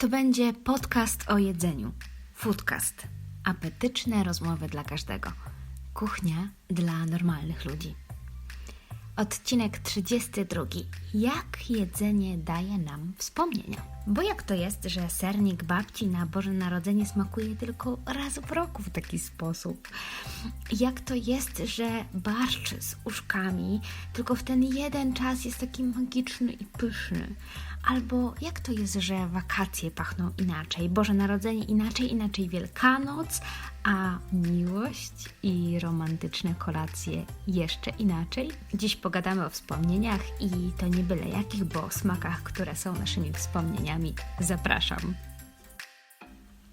To będzie podcast o jedzeniu. Foodcast. Apetyczne rozmowy dla każdego. Kuchnia dla normalnych ludzi. Odcinek 32. Jak jedzenie daje nam wspomnienia? Bo jak to jest, że sernik babci na Boże Narodzenie smakuje tylko raz w roku w taki sposób? Jak to jest, że barszcz z uszkami tylko w ten jeden czas jest taki magiczny i pyszny? Albo jak to jest, że wakacje pachną inaczej, Boże Narodzenie inaczej, inaczej Wielkanoc, a miłość i romantyczne kolacje jeszcze inaczej? Dziś pogadamy o wspomnieniach i to nie byle jakich, bo o smakach, które są naszymi wspomnieniami. Zapraszam.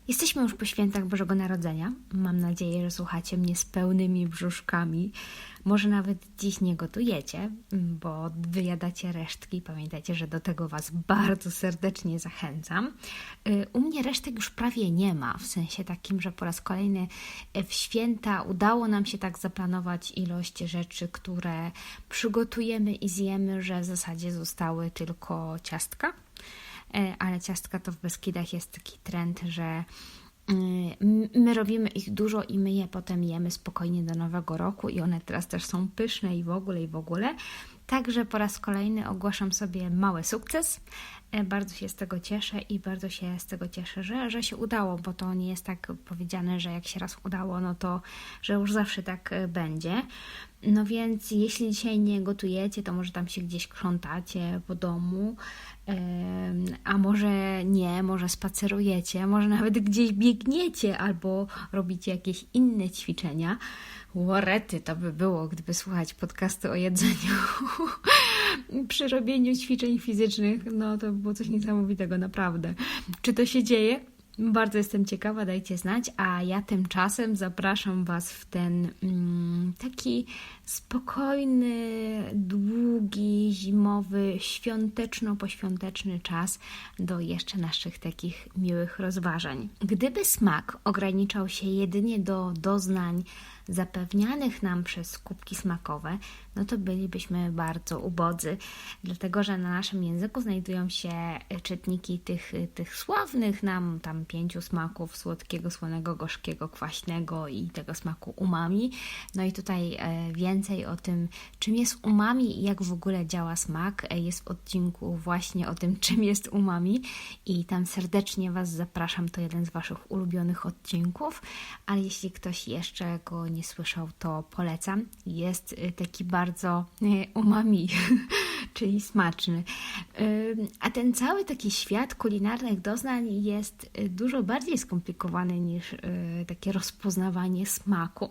Jesteśmy już po świętach Bożego Narodzenia. Mam nadzieję, że słuchacie mnie z pełnymi brzuszkami. Może nawet dziś nie gotujecie, bo wyjadacie resztki. Pamiętajcie, że do tego Was bardzo serdecznie zachęcam. Y, u mnie resztek już prawie nie ma, w sensie takim, że po raz kolejny w święta udało nam się tak zaplanować ilość rzeczy, które przygotujemy i zjemy, że w zasadzie zostały tylko ciastka ale ciastka to w Beskidach jest taki trend, że mm, My robimy ich dużo i my je potem jemy spokojnie do nowego roku i one teraz też są pyszne i w ogóle i w ogóle. Także po raz kolejny ogłaszam sobie mały sukces. E, bardzo się z tego cieszę i bardzo się z tego cieszę, że, że się udało, bo to nie jest tak powiedziane, że jak się raz udało, no to że już zawsze tak e, będzie. No więc jeśli dzisiaj nie gotujecie, to może tam się gdzieś krzątacie po domu, a może nie, może spacerujecie, może nawet gdzieś biegniecie albo robicie jakieś inne ćwiczenia. Łorety to by było, gdyby słuchać podcastu o jedzeniu przy robieniu ćwiczeń fizycznych. No to by było coś niesamowitego, naprawdę. Czy to się dzieje? Bardzo jestem ciekawa, dajcie znać, a ja tymczasem zapraszam Was w ten mm, taki spokojny, długi, zimowy, świąteczno-poświąteczny czas do jeszcze naszych takich miłych rozważań. Gdyby smak ograniczał się jedynie do doznań, zapewnianych nam przez kubki smakowe, no to bylibyśmy bardzo ubodzy, dlatego że na naszym języku znajdują się czytniki tych, tych sławnych nam tam pięciu smaków słodkiego, słonego, gorzkiego, kwaśnego i tego smaku umami. No i tutaj e, więcej o tym, czym jest umami i jak w ogóle działa smak, e, jest w odcinku właśnie o tym, czym jest umami. I tam serdecznie Was zapraszam, to jeden z Waszych ulubionych odcinków, ale jeśli ktoś jeszcze go nie nie słyszał, to polecam. Jest y, taki bardzo y, umami, czyli smaczny. Y, a ten cały taki świat kulinarnych doznań jest dużo bardziej skomplikowany niż takie rozpoznawanie smaku.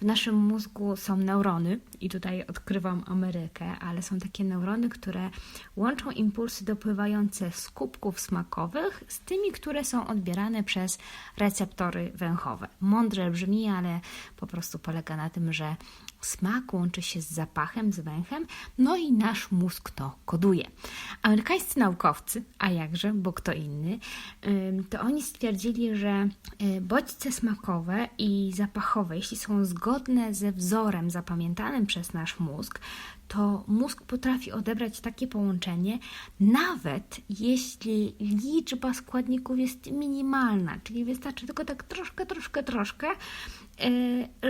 W naszym mózgu są neurony, i tutaj odkrywam Amerykę, ale są takie neurony, które łączą impulsy dopływające z kubków smakowych z tymi, które są odbierane przez receptory węchowe. Mądrze brzmi, ale po prostu polega na tym, że smak łączy się z zapachem, z węchem, no i nasz mózg to koduje. Amerykańscy naukowcy, a jakże, bo kto inny, to oni stwierdzili, że y, bodźce smakowe i zapachowe, jeśli są zgodne ze wzorem zapamiętanym przez nasz mózg, to mózg potrafi odebrać takie połączenie, nawet jeśli liczba składników jest minimalna, czyli wystarczy tylko tak troszkę, troszkę, troszkę,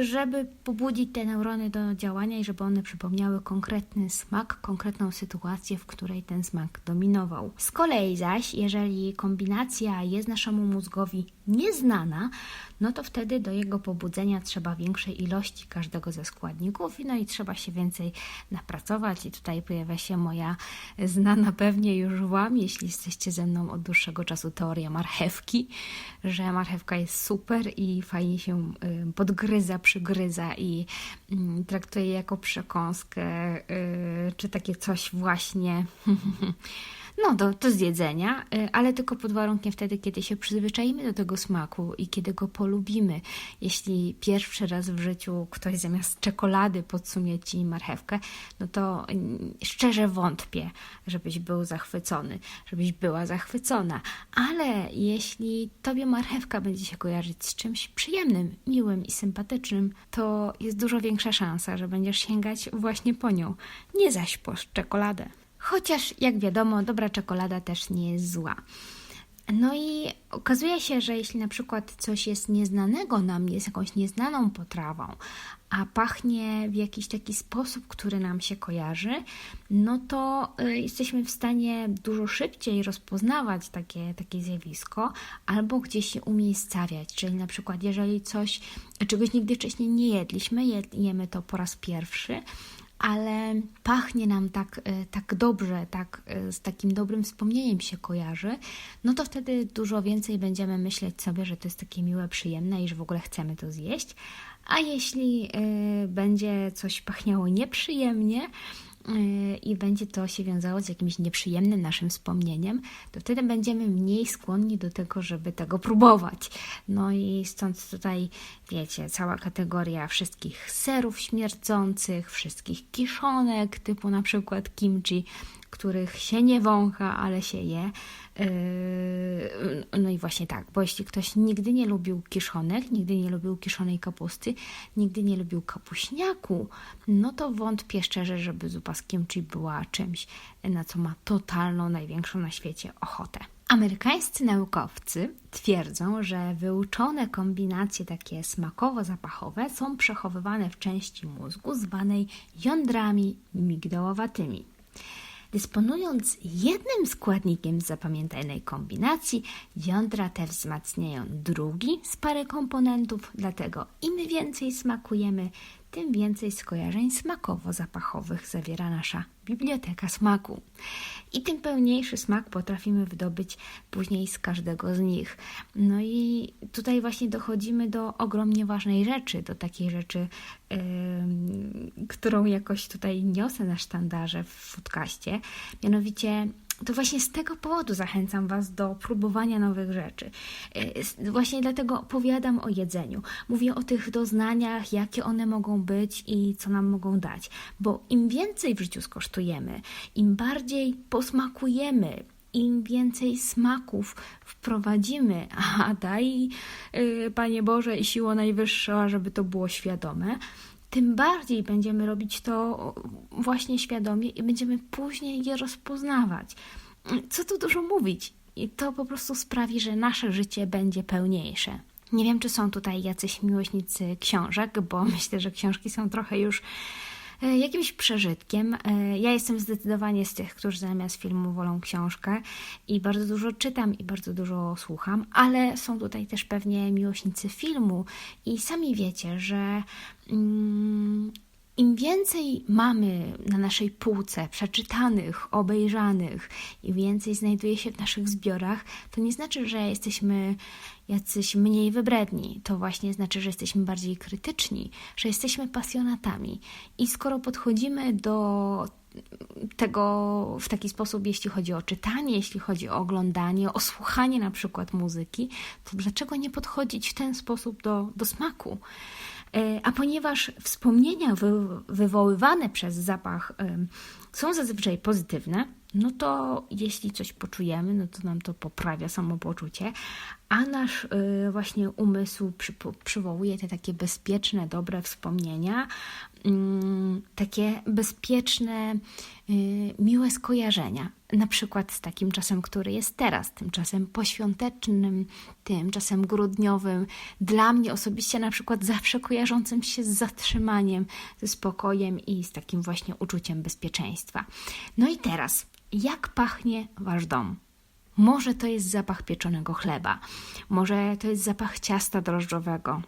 żeby pobudzić te neurony do działania i żeby one przypomniały konkretny smak, konkretną sytuację, w której ten smak dominował. Z kolei zaś, jeżeli kombinacja jest naszemu mózgowi nieznana, no to wtedy do jego pobudzenia trzeba większej ilości każdego ze składników, no i trzeba się więcej napracować. I tutaj pojawia się moja znana pewnie już Wam, jeśli jesteście ze mną od dłuższego czasu, teoria marchewki, że marchewka jest super i fajnie się podgryza, przygryza i traktuje jako przekąskę, y, czy takie coś właśnie. no do, do zjedzenia, y, ale tylko pod warunkiem wtedy, kiedy się przyzwyczajimy do tego smaku i kiedy go polubimy. Jeśli pierwszy raz w życiu ktoś zamiast czekolady podsunie Ci marchewkę, no to mm, szczerze wątpię, żebyś był zachwycony, żebyś była zachwycona. Ale jeśli Tobie marchewka będzie się kojarzyć z czymś przyjemnym, miłym i sympatycznym, to jest dużo większa szansa, że będziesz sięgać właśnie po nią, nie zaś po czekoladę. Chociaż, jak wiadomo, dobra czekolada też nie jest zła. No i okazuje się, że jeśli na przykład coś jest nieznanego nam, jest jakąś nieznaną potrawą, a pachnie w jakiś taki sposób, który nam się kojarzy, no to y, jesteśmy w stanie dużo szybciej rozpoznawać takie, takie zjawisko albo gdzieś się umiejscawiać. Czyli na przykład, jeżeli coś, czegoś nigdy wcześniej nie jedliśmy, jemy to po raz pierwszy, ale pachnie nam tak, e, tak dobrze, tak e, z takim dobrym wspomnieniem się kojarzy, no to wtedy dużo więcej będziemy myśleć sobie, że to jest takie miłe, przyjemne i że w ogóle chcemy to zjeść. A jeśli y, będzie coś pachniało nieprzyjemnie, i będzie to się wiązało z jakimś nieprzyjemnym naszym wspomnieniem, to wtedy będziemy mniej skłonni do tego, żeby tego próbować. No i stąd tutaj, wiecie, cała kategoria wszystkich serów śmierdzących, wszystkich kiszonek, typu na przykład kimchi, których się nie wącha, ale się je. Yy, no i właśnie tak, bo jeśli ktoś nigdy nie lubił kiszonek, nigdy nie lubił kiszonej kapusty, nigdy nie lubił kapuśniaku, no to wątpię szczerze, żeby zupa z kimchi była czymś, na co ma totalną, największą na świecie ochotę. Amerykańscy naukowcy twierdzą, że wyuczone kombinacje takie smakowo-zapachowe są przechowywane w części mózgu zwanej jądrami migdałowatymi. Dysponując jednym składnikiem zapamiętanej kombinacji, jądra te wzmacniają drugi z pary komponentów, dlatego im więcej smakujemy, tym więcej skojarzeń smakowo-zapachowych zawiera nasza biblioteka smaku. I tym pełniejszy smak potrafimy wydobyć później z każdego z nich. No i tutaj właśnie dochodzimy do ogromnie ważnej rzeczy, do takiej rzeczy, yy, którą jakoś tutaj niosę na sztandarze w podcaście, mianowicie to właśnie z tego powodu zachęcam Was do próbowania nowych rzeczy. E, właśnie dlatego opowiadam o jedzeniu. Mówię o tych doznaniach, jakie one mogą być i co nam mogą dać. Bo im więcej w życiu skosztujemy, im bardziej posmakujemy, im więcej smaków wprowadzimy, a daj, yy, Panie Boże, i siło najwyższa, żeby to było świadome, tym bardziej będziemy robić to właśnie świadomie i będziemy później je rozpoznawać. Co tu dużo mówić? I to po prostu sprawi, że nasze życie będzie pełniejsze. Nie wiem, czy są tutaj jacyś miłośnicy książek, bo myślę, że książki są trochę już jakimś przeżytkiem. E, ja jestem zdecydowanie z tych, którzy zamiast filmu wolą książkę i bardzo dużo czytam i bardzo dużo słucham, ale są tutaj też pewnie miłośnicy filmu i sami wiecie, że mm, im więcej mamy na naszej półce przeczytanych, obejrzanych i więcej znajduje się w naszych zbiorach, to nie znaczy, że jesteśmy jacyś mniej wybredni. To właśnie znaczy, że jesteśmy bardziej krytyczni, że jesteśmy pasjonatami. I skoro podchodzimy do tego w taki sposób, jeśli chodzi o czytanie, jeśli chodzi o oglądanie, o słuchanie na przykład muzyki, to dlaczego nie podchodzić w ten sposób do, do smaku? E, a ponieważ wspomnienia wy, wywoływane przez zapach są zazwyczaj pozytywne, no to jeśli coś poczujemy, no to nam to poprawia samopoczucie, a nasz y, właśnie umysł przy, przywołuje te takie bezpieczne, dobre wspomnienia, mm, takie bezpieczne, miłe skojarzenia. Na przykład z takim czasem, który jest teraz, tym czasem poświątecznym, tym czasem grudniowym. Dla mnie osobiście na przykład zawsze kojarzącym się z zatrzymaniem, ze spokojem i z takim właśnie uczuciem bezpieczeństwa. No i teraz, jak pachnie wasz dom? Może to jest zapach pieczonego chleba, może to jest zapach ciasta drożdżowego.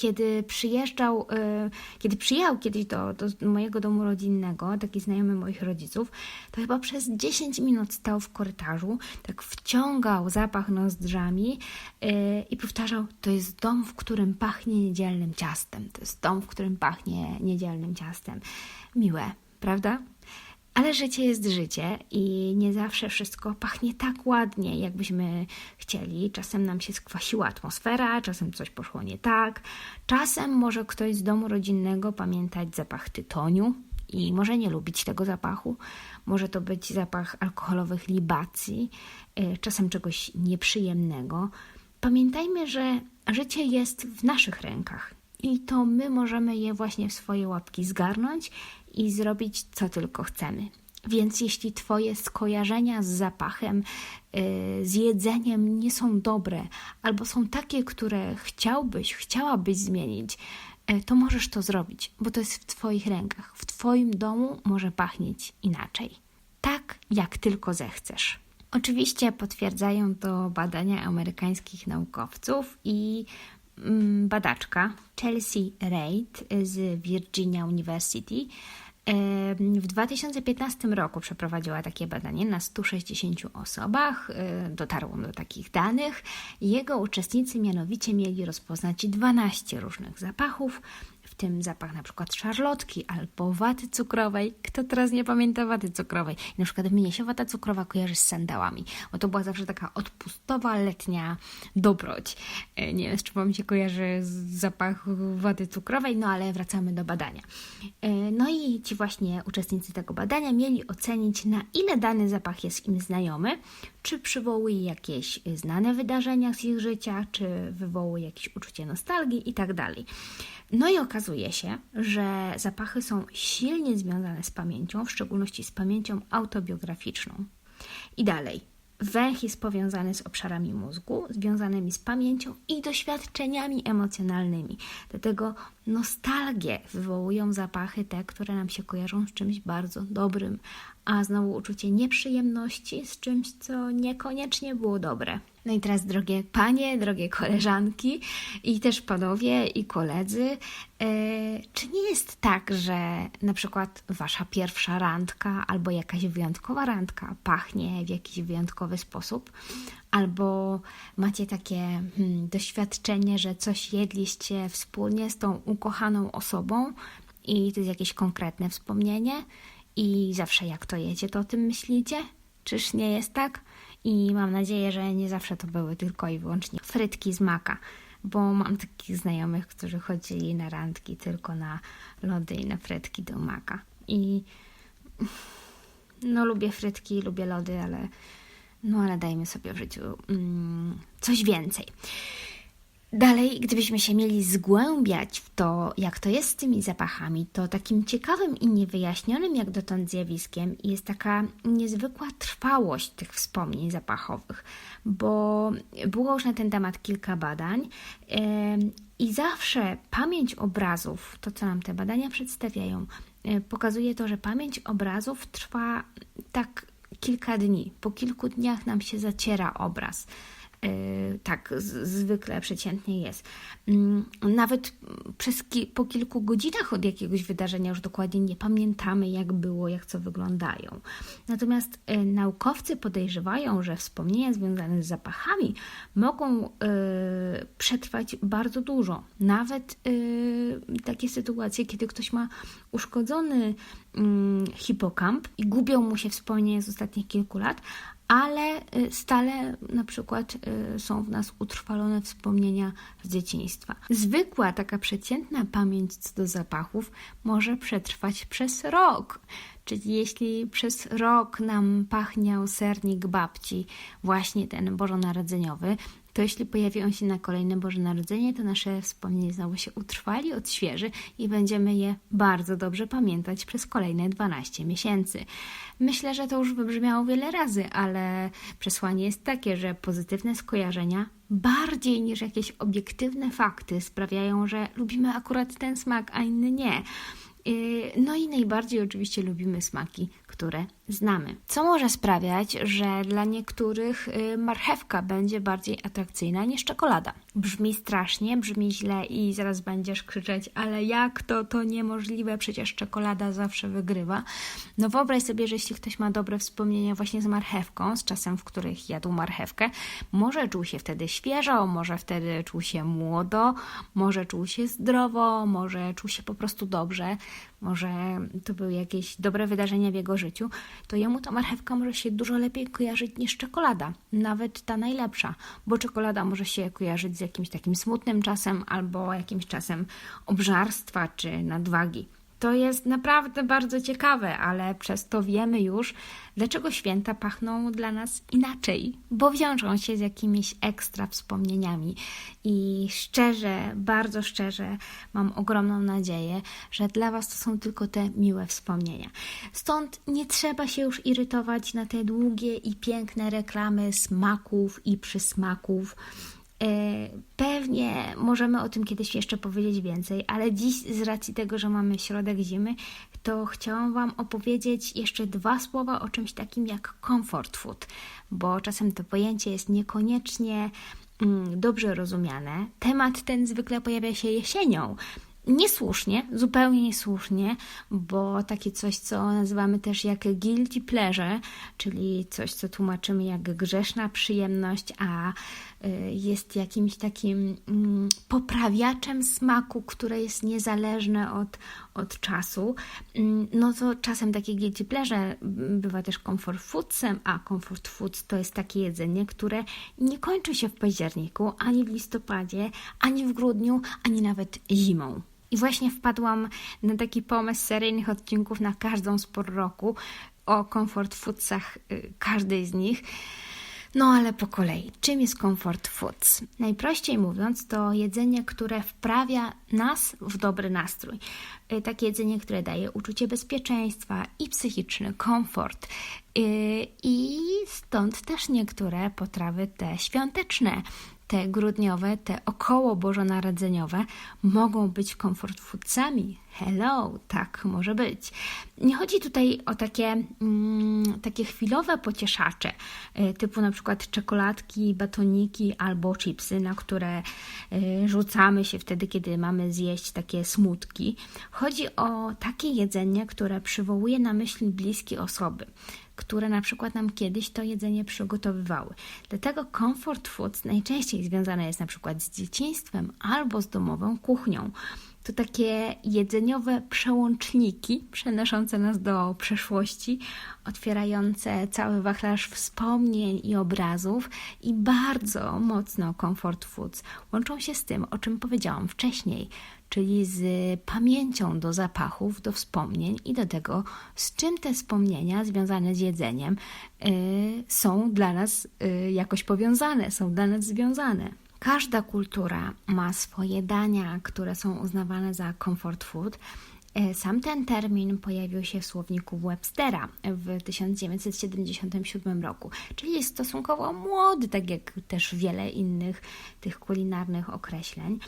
Kiedy przyjeżdżał, y, kiedy przyjechał kiedyś do, do mojego domu rodzinnego, taki znajomy moich rodziców, to chyba przez 10 minut stał w korytarzu, tak wciągał zapach nozdrzami y, i powtarzał: To jest dom, w którym pachnie niedzielnym ciastem. To jest dom, w którym pachnie niedzielnym ciastem. Miłe, prawda? Ale życie jest życie i nie zawsze wszystko pachnie tak ładnie, jakbyśmy chcieli. Czasem nam się skwasiła atmosfera, czasem coś poszło nie tak. Czasem może ktoś z domu rodzinnego pamiętać zapach tytoniu i może nie lubić tego zapachu. Może to być zapach alkoholowych libacji, y, czasem czegoś nieprzyjemnego. Pamiętajmy, że życie jest w naszych rękach i to my możemy je właśnie w swoje łapki zgarnąć i zrobić co tylko chcemy. Więc jeśli Twoje skojarzenia z zapachem, yy, z jedzeniem nie są dobre, albo są takie, które chciałbyś, chciałabyś zmienić, yy, to możesz to zrobić, bo to jest w Twoich rękach. W Twoim domu może pachnieć inaczej. Tak, jak tylko zechcesz. Oczywiście potwierdzają to badania amerykańskich naukowców i badaczka Chelsea Reid z Virginia University w 2015 roku przeprowadziła takie badanie na 160 osobach. E, dotarło do takich danych. Jego uczestnicy mianowicie mieli rozpoznać 12 różnych zapachów, tym zapach na przykład szarlotki albo waty cukrowej. Kto teraz nie pamięta waty cukrowej? Na przykład mnie się wata cukrowa kojarzy z sandałami, bo to była zawsze taka odpustowa, letnia dobroć. E, nie wiem, czy Wam się kojarzy z zapachu waty cukrowej, no ale wracamy do badania. E, no i ci właśnie uczestnicy tego badania mieli ocenić, na ile dany zapach jest im znajomy, czy przywołuje jakieś znane wydarzenia z ich życia, czy wywołuje jakieś uczucie nostalgii i tak. No i okazuje się, że zapachy są silnie związane z pamięcią, w szczególności z pamięcią autobiograficzną. I dalej. Węch jest powiązany z obszarami mózgu, związanymi z pamięcią i doświadczeniami emocjonalnymi. Dlatego nostalgię wywołują zapachy te, które nam się kojarzą z czymś bardzo dobrym, a znowu uczucie nieprzyjemności z czymś, co niekoniecznie było dobre. No i teraz, drogie panie, drogie koleżanki i też panowie i koledzy, yy, czy nie jest tak, że na przykład wasza pierwsza randka albo jakaś wyjątkowa randka pachnie w jakiś wyjątkowy sposób? Albo macie takie hmm, doświadczenie, że coś jedliście wspólnie z tą ukochaną osobą i to jest jakieś konkretne wspomnienie? I zawsze jak to jecie, to o tym myślicie? Czyż nie jest tak? I mam nadzieję, że nie zawsze to były tylko i wyłącznie frytki z maka, bo mam takich znajomych, którzy chodzili na randki tylko na lody i na frytki do maka. I no lubię frytki, lubię lody, ale no ale dajmy sobie w życiu mm, coś więcej. Dalej, gdybyśmy się mieli zgłębiać w to, jak to jest z tymi zapachami, to takim ciekawym i niewyjaśnionym jak dotąd zjawiskiem jest taka niezwykła trwałość tych wspomnień zapachowych, bo było już na ten temat kilka badań i zawsze pamięć obrazów, to co nam te badania przedstawiają, yy, pokazuje to, że pamięć obrazów trwa tak kilka dni. Po kilku dniach nam się zaciera obraz. Y, tak zwykle przeciętnie jest. Mm, nawet przez ki po kilku godzinach od jakiegoś wydarzenia już dokładnie nie pamiętamy, jak było, jak co wyglądają. Natomiast y, naukowcy podejrzewają, że wspomnienia związane z zapachami mogą y, przetrwać bardzo dużo. Nawet y, takie sytuacje, kiedy ktoś ma uszkodzony mm, hipokamp i gubią mu się wspomnienia z ostatnich kilku lat, ale y, stale na przykład y, są w nas utrwalone wspomnienia z dzieciństwa. Zwykła, taka przeciętna pamięć co do zapachów może przetrwać przez rok. Czyli jeśli przez rok nam pachniał sernik babci, właśnie ten bożonarodzeniowy, to jeśli pojawią się na kolejne Boże Narodzenie, to nasze wspomnienie znowu się utrwali, odświeży i będziemy je bardzo dobrze pamiętać przez kolejne 12 miesięcy. Myślę, że to już wybrzmiało wiele razy, ale przesłanie jest takie, że pozytywne skojarzenia bardziej niż jakieś obiektywne fakty sprawiają, że lubimy akurat ten smak, a inny nie. Yy, no i najbardziej oczywiście lubimy smaki, które znamy. Co może sprawiać, że dla niektórych yy, marchewka będzie bardziej atrakcyjna niż czekolada. Brzmi strasznie, brzmi źle i zaraz będziesz krzyczeć, ale jak to, to niemożliwe, przecież czekolada zawsze wygrywa. No wyobraź sobie, że jeśli ktoś ma dobre wspomnienia właśnie z marchewką, z czasem, w których jadł marchewkę, może czuł się wtedy świeżo, może wtedy czuł się młodo, może czuł się zdrowo, może czuł się po prostu dobrze, może to były jakieś dobre wydarzenia w jego życiu, to jemu ta marchewka może się dużo lepiej kojarzyć niż czekolada, nawet ta najlepsza, bo czekolada może się kojarzyć z jakimś takim smutnym czasem albo jakimś czasem obżarstwa czy nadwagi. To jest naprawdę bardzo ciekawe, ale przez to wiemy już, dlaczego święta pachną dla nas inaczej, bo wiążą się z jakimiś ekstra wspomnieniami. I szczerze, bardzo szczerze, mam ogromną nadzieję, że dla Was to są tylko te miłe wspomnienia. Stąd nie trzeba się już irytować na te długie i piękne reklamy smaków i przysmaków pewnie możemy o tym kiedyś jeszcze powiedzieć więcej, ale dziś z racji tego, że mamy środek zimy, to chciałam Wam opowiedzieć jeszcze dwa słowa o czymś takim jak comfort food, bo czasem to pojęcie jest niekoniecznie mm, dobrze rozumiane. Temat ten zwykle pojawia się jesienią, Niesłusznie, zupełnie niesłusznie, bo takie coś, co nazywamy też jak guilty pleasure, czyli coś, co tłumaczymy jak grzeszna przyjemność, a y, jest jakimś takim mm, poprawiaczem smaku, które jest niezależne od, od czasu, mm, no to czasem takie guilty pleasure bywa też comfort foodsem, a comfort foods to jest takie jedzenie, które nie kończy się w październiku, ani w listopadzie, ani w grudniu, ani nawet zimą. I właśnie wpadłam na taki pomysł seryjnych odcinków na każdą spór roku o comfort foodsach y, każdej z nich. No ale po kolei, czym jest comfort foods? Najprościej mówiąc, to jedzenie, które wprawia nas w dobry nastrój. Y, takie jedzenie, które daje uczucie bezpieczeństwa i psychiczny komfort. Y, I stąd też niektóre potrawy te świąteczne, te grudniowe, te około bożonarodzeniowe mogą być comfort foodsami. Hello, tak może być. Nie chodzi tutaj o takie, mm, takie chwilowe pocieszacze, y, typu na przykład czekoladki, batoniki albo chipsy, na które y, rzucamy się wtedy, kiedy mamy zjeść takie smutki. Chodzi o takie jedzenie, które przywołuje na myśli bliskie osoby które na przykład nam kiedyś to jedzenie przygotowywały. Dlatego comfort foods najczęściej związane jest na przykład z dzieciństwem albo z domową kuchnią. To takie jedzeniowe przełączniki przenoszące nas do przeszłości, otwierające cały wachlarz wspomnień i obrazów i bardzo mocno comfort foods łączą się z tym, o czym powiedziałam wcześniej, czyli z pamięcią do zapachów, do wspomnień i do tego, z czym te wspomnienia związane z jedzeniem y, są dla nas y, jakoś powiązane, są dla nas związane. Każda kultura ma swoje dania, które są uznawane za comfort food. Y, sam ten termin pojawił się w słowniku Webstera w 1977 roku, czyli jest stosunkowo młody, tak jak też wiele innych tych kulinarnych określeń.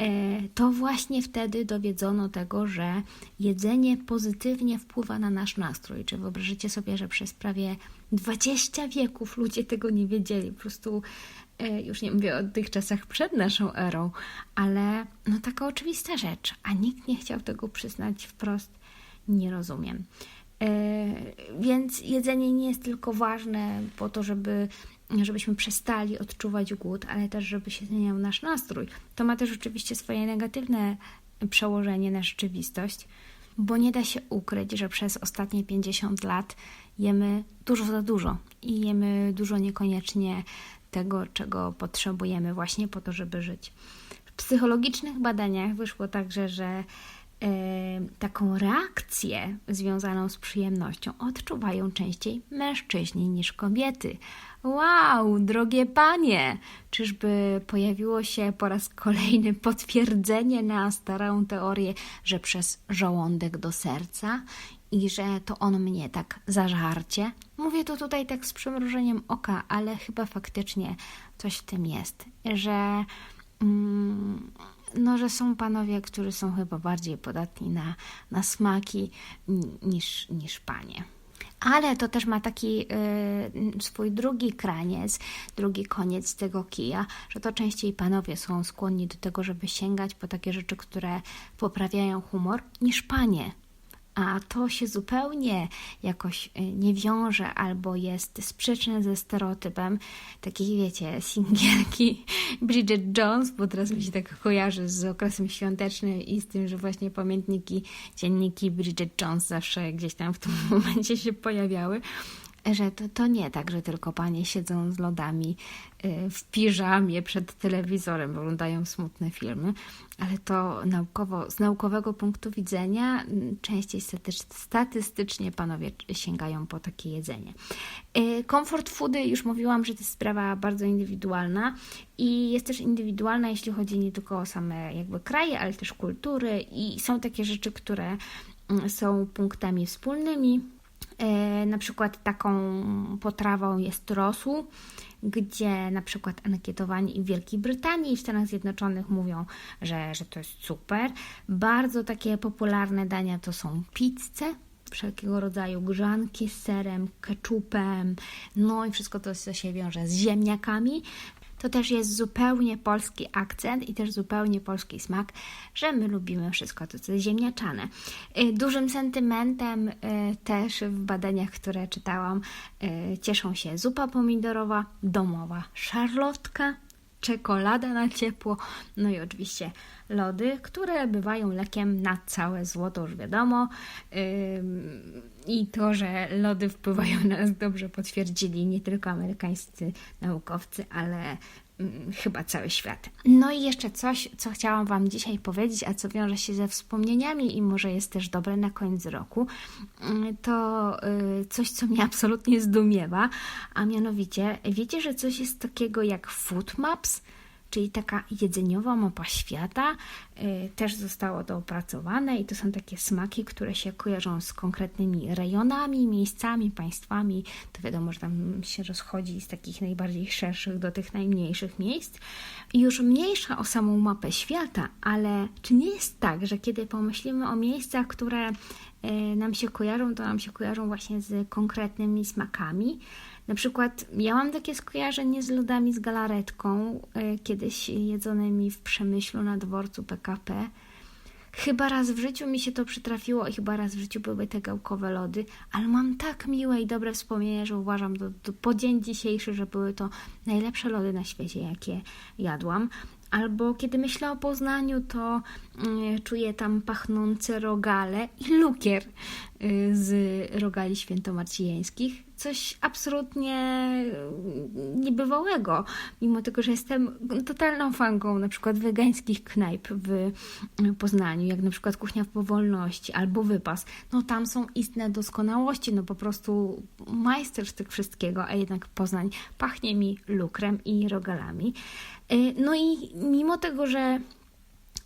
E, to właśnie wtedy dowiedzono tego, że jedzenie pozytywnie wpływa na nasz nastrój. Czy wyobrażycie sobie, że przez prawie 20 wieków ludzie tego nie wiedzieli? Po prostu e, już nie mówię o tych czasach przed naszą erą, ale no taka oczywista rzecz, a nikt nie chciał tego przyznać wprost. Nie rozumiem. E, więc jedzenie nie jest tylko ważne po to, żeby żebyśmy przestali odczuwać głód, ale też, żeby się zmieniał nasz nastrój. To ma też oczywiście swoje negatywne przełożenie na rzeczywistość, bo nie da się ukryć, że przez ostatnie 50 lat jemy dużo za dużo i jemy dużo niekoniecznie tego, czego potrzebujemy właśnie po to, żeby żyć. W psychologicznych badaniach wyszło także, że taką reakcję związaną z przyjemnością odczuwają częściej mężczyźni niż kobiety. Wow, drogie panie! Czyżby pojawiło się po raz kolejny potwierdzenie na starą teorię, że przez żołądek do serca i że to on mnie tak zażarcie? Mówię to tutaj tak z przymrużeniem oka, ale chyba faktycznie coś w tym jest, że. Mm, no, że są panowie, którzy są chyba bardziej podatni na, na smaki niż, niż panie. Ale to też ma taki y, swój drugi kraniec, drugi koniec tego kija, że to częściej panowie są skłonni do tego, żeby sięgać po takie rzeczy, które poprawiają humor, niż panie a to się zupełnie jakoś y, nie wiąże albo jest sprzeczne ze stereotypem takiej, wiecie, singielki Bridget Jones, bo teraz mi się tak kojarzy z okresem świątecznym i z tym, że właśnie pamiętniki, dzienniki Bridget Jones zawsze gdzieś tam w tym momencie się pojawiały. Że to, to nie tak, że tylko panie siedzą z lodami y, w piżamie przed telewizorem, oglądają smutne filmy, ale to naukowo, z naukowego punktu widzenia mm, częściej statystycznie panowie sięgają po takie jedzenie. Komfort foody, już mówiłam, że to jest sprawa bardzo indywidualna i jest też indywidualna, jeśli chodzi nie tylko o same jakby kraje, ale też kultury i są takie rzeczy, które mm, są punktami wspólnymi. E, na przykład taką potrawą jest rosół, gdzie na przykład ankietowani w Wielkiej Brytanii i w Stanach Zjednoczonych mówią, że, że to jest super. Bardzo takie popularne dania to są pizze, wszelkiego rodzaju grzanki z serem, keczupem, no i wszystko to, co się wiąże z ziemniakami. To też jest zupełnie polski akcent i też zupełnie polski smak, że my lubimy wszystko to, co ziemniaczane. Y, dużym sentymentem y, też w badaniach, które czytałam, y, cieszą się zupa pomidorowa, domowa szarlotka, czekolada na ciepło, no i oczywiście lody, które bywają lekiem na całe złoto, już wiadomo. I to, że lody wpływają na nas dobrze potwierdzili nie tylko amerykańscy naukowcy, ale chyba cały świat. No i jeszcze coś, co chciałam Wam dzisiaj powiedzieć, a co wiąże się ze wspomnieniami i może jest też dobre na koniec roku, to y, coś, co mnie absolutnie zdumiewa, a mianowicie, wiecie, że coś jest takiego jak food maps? Czyli taka jedzeniowa mapa świata. Y, też zostało to opracowane i to są takie smaki, które się kojarzą z konkretnymi rejonami, miejscami, państwami. To wiadomo, że tam się rozchodzi z takich najbardziej szerszych do tych najmniejszych miejsc. I już mniejsza o samą mapę świata, ale czy nie jest tak, że kiedy pomyślimy o miejscach, które y, nam się kojarzą, to nam się kojarzą właśnie z konkretnymi smakami, na przykład ja mam takie skojarzenie z lodami z galaretką, e, kiedyś jedzonymi w Przemyślu na dworcu PKP. Chyba raz w życiu mi się to przytrafiło i chyba raz w życiu były te gałkowe lody, ale mam tak miłe i dobre wspomnienia, że uważam do, do, po dzień dzisiejszy, że były to najlepsze lody na świecie, jakie jadłam. Albo kiedy myślę o Poznaniu, to y, czuję tam pachnące rogale i lukier y, z rogali świętomarcijeńskich coś absolutnie niebywałego, mimo tego, że jestem totalną fanką na przykład wegańskich knajp w Poznaniu, jak na przykład Kuchnia w Powolności albo Wypas. No tam są istne doskonałości, no po prostu majstersztyk wszystkiego, a jednak Poznań pachnie mi lukrem i rogalami. Y, no i mimo tego, że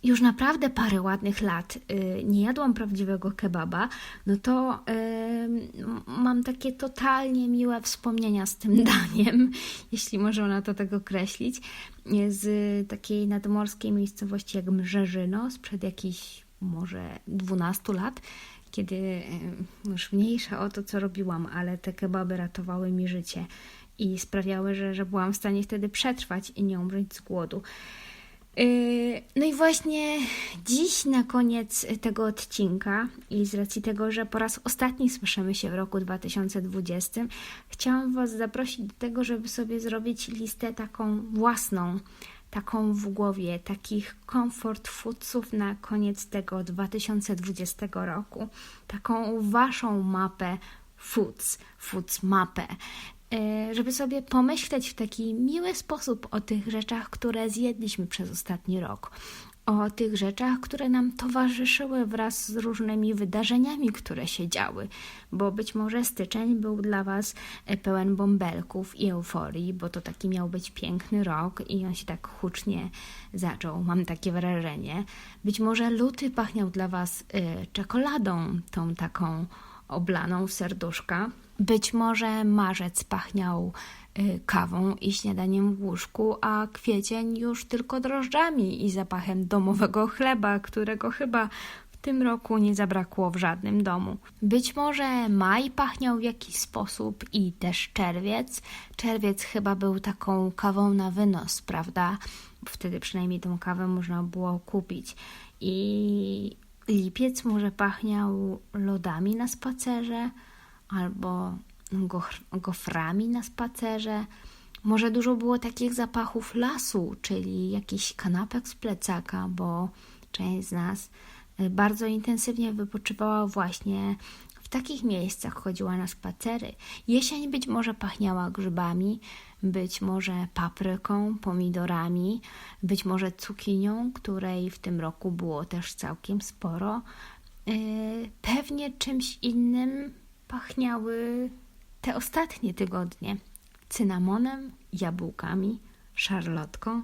już naprawdę parę ładnych lat y, nie jadłam prawdziwego kebaba, no to mam takie totalnie miłe wspomnienia z tym daniem, jeśli można to tak określić, z takiej nadmorskiej miejscowości jak Mrzeżyno sprzed jakichś może 12 lat, kiedy już mniejsza o to, co robiłam, ale te kebaby ratowały mi życie i sprawiały, że, że byłam w stanie wtedy przetrwać i nie umrzeć z głodu. Yy, no i właśnie dziś na koniec tego odcinka i z racji tego, że po raz ostatni słyszymy się w roku 2020, chciałam Was zaprosić do tego, żeby sobie zrobić listę taką własną, taką w głowie, takich comfort foodsów na koniec tego 2020 roku, taką Waszą mapę foods, foods mapę, żeby sobie pomyśleć w taki miły sposób o tych rzeczach, które zjedliśmy przez ostatni rok. O tych rzeczach, które nam towarzyszyły wraz z różnymi wydarzeniami, które się działy, bo być może styczeń był dla Was e, pełen bąbelków i euforii, bo to taki miał być piękny rok i on się tak hucznie zaczął, mam takie wrażenie. Być może luty pachniał dla Was e, czekoladą, tą taką oblaną w serduszka, być może marzec pachniał y, kawą i śniadaniem w łóżku, a kwiecień już tylko drożdżami i zapachem domowego chleba, którego chyba w tym roku nie zabrakło w żadnym domu. Być może maj pachniał w jakiś sposób i też czerwiec. Czerwiec chyba był taką kawą na wynos, prawda? Wtedy przynajmniej tą kawę można było kupić. I lipiec może pachniał lodami na spacerze albo goframi na spacerze. Może dużo było takich zapachów lasu, czyli jakiś kanapek z plecaka, bo część z nas y, bardzo intensywnie wypoczywała właśnie w takich miejscach chodziła na spacery. Jesień być może pachniała grzybami, być może papryką, pomidorami, być może cukinią, której w tym roku było też całkiem sporo. Yy, Pewnie czymś innym pachniały te ostatnie tygodnie. Cynamonem, jabłkami, szarlotką.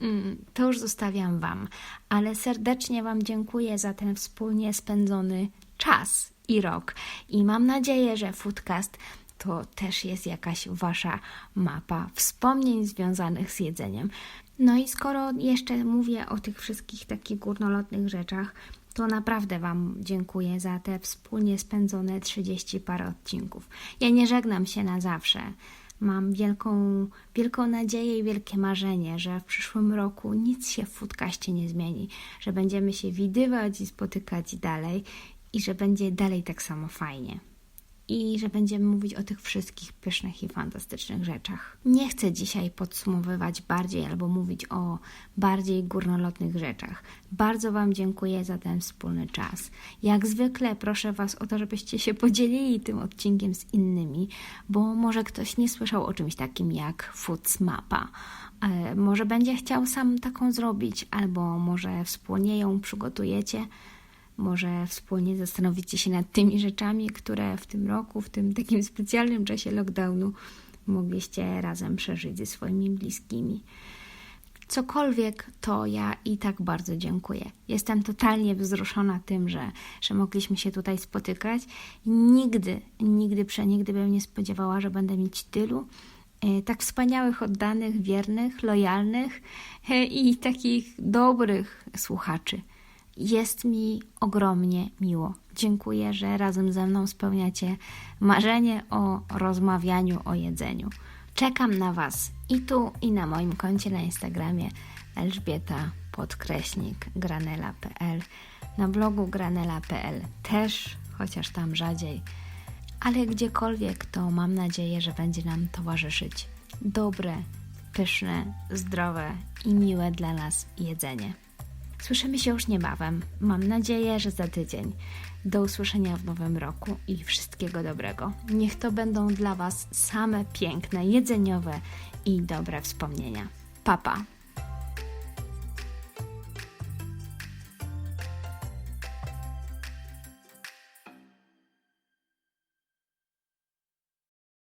Mm, To już zostawiam Wam, ale serdecznie Wam dziękuję za ten wspólnie spędzony czas i rok. I mam nadzieję, że Foodcast to też jest jakaś Wasza mapa wspomnień związanych z jedzeniem. No i skoro jeszcze mówię o tych wszystkich takich górnolotnych rzeczach, to naprawdę Wam dziękuję za te wspólnie spędzone 30 parę odcinków. Ja nie żegnam się na zawsze. Mam wielką, wielką nadzieję i wielkie marzenie, że w przyszłym roku nic się w Foodcaście nie zmieni, że będziemy się widywać i spotykać dalej i że będzie dalej tak samo fajnie. I że będziemy mówić o tych wszystkich pysznych i fantastycznych rzeczach. Nie chcę dzisiaj podsumowywać bardziej albo mówić o bardziej górnolotnych rzeczach. Bardzo Wam dziękuję za ten wspólny czas. Jak zwykle proszę Was o to, żebyście się podzielili tym odcinkiem z innymi, bo może ktoś nie słyszał o czymś takim jak Foods Mapa. E, Może będzie chciał sam taką zrobić, albo może wspólnie ją przygotujecie. Może wspólnie zastanowicie się nad tymi rzeczami, które w tym roku, w tym takim specjalnym czasie lockdownu mogliście razem przeżyć ze swoimi bliskimi. Cokolwiek, to ja i tak bardzo dziękuję. Jestem totalnie wzruszona tym, że, że mogliśmy się tutaj spotykać. Nigdy, nigdy, przenigdy bym nie spodziewała, że będę mieć tylu e, tak wspaniałych, oddanych, wiernych, lojalnych e, i takich dobrych słuchaczy. Jest mi ogromnie miło. Dziękuję, że razem ze mną spełniacie marzenie o rozmawianiu o jedzeniu. Czekam na Was i tu, i na moim koncie na Instagramie Elżbieta podkreśnik granela.pl, na blogu granela.pl też, chociaż tam rzadziej, ale gdziekolwiek to mam nadzieję, że będzie nam towarzyszyć dobre, pyszne, zdrowe i miłe dla nas jedzenie. Słyszymy się już niebawem. Mam nadzieję, że za tydzień. Do usłyszenia w nowym roku i wszystkiego dobrego. Niech to będą dla Was same piękne, jedzeniowe i dobre wspomnienia. Papa.